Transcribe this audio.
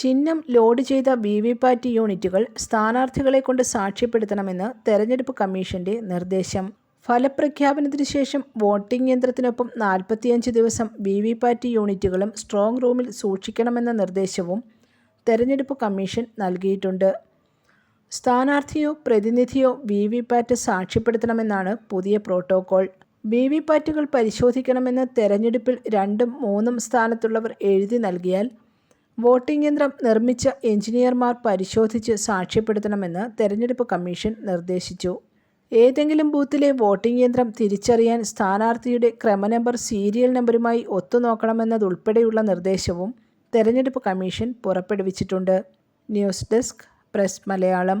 ചിഹ്നം ലോഡ് ചെയ്ത V V പാറ്റ് യൂണിറ്റുകൾ സ്ഥാനാർത്ഥികളെ കൊണ്ട് സാക്ഷ്യപ്പെടുത്തണമെന്ന് തെരഞ്ഞെടുപ്പ് കമ്മീഷന്റെ നിർദ്ദേശം. ഫലപ്രഖ്യാപനത്തിന് ശേഷം വോട്ടിംഗ് യന്ത്രത്തിനൊപ്പം നാൽപ്പത്തിയഞ്ച് ദിവസം വി വി പാറ്റ് യൂണിറ്റുകളും സ്ട്രോങ് റൂമിൽ സൂക്ഷിക്കണമെന്ന നിർദ്ദേശവും തെരഞ്ഞെടുപ്പ് കമ്മീഷൻ നൽകിയിട്ടുണ്ട്. സ്ഥാനാർത്ഥിയോ പ്രതിനിധിയോ വി വി പാറ്റ് സാക്ഷ്യപ്പെടുത്തണമെന്നാണ് പുതിയ പ്രോട്ടോകോൾ. വി വി പാറ്റുകൾ പരിശോധിക്കണമെന്ന് തെരഞ്ഞെടുപ്പിൽ രണ്ടും മൂന്നും സ്ഥാനത്തുള്ളവർ എഴുതി നൽകിയാൽ വോട്ടിംഗ് യന്ത്രം നിർമ്മിച്ച എഞ്ചിനീയർമാർ പരിശോധിച്ച് സാക്ഷ്യപ്പെടുത്തണമെന്ന് തെരഞ്ഞെടുപ്പ് കമ്മീഷൻ നിർദ്ദേശിച്ചു. ഏതെങ്കിലും ബൂത്തിലെ വോട്ടിംഗ് യന്ത്രം തിരിച്ചറിയാൻ സ്ഥാനാർത്ഥിയുടെ ക്രമനമ്പർ സീരിയൽ നമ്പറുമായി ഒത്തുനോക്കണമെന്നതുൾപ്പെടെയുള്ള നിർദ്ദേശവും തെരഞ്ഞെടുപ്പ് കമ്മീഷൻ പുറപ്പെടുവിച്ചിട്ടുണ്ട്. News desk press Malayalam.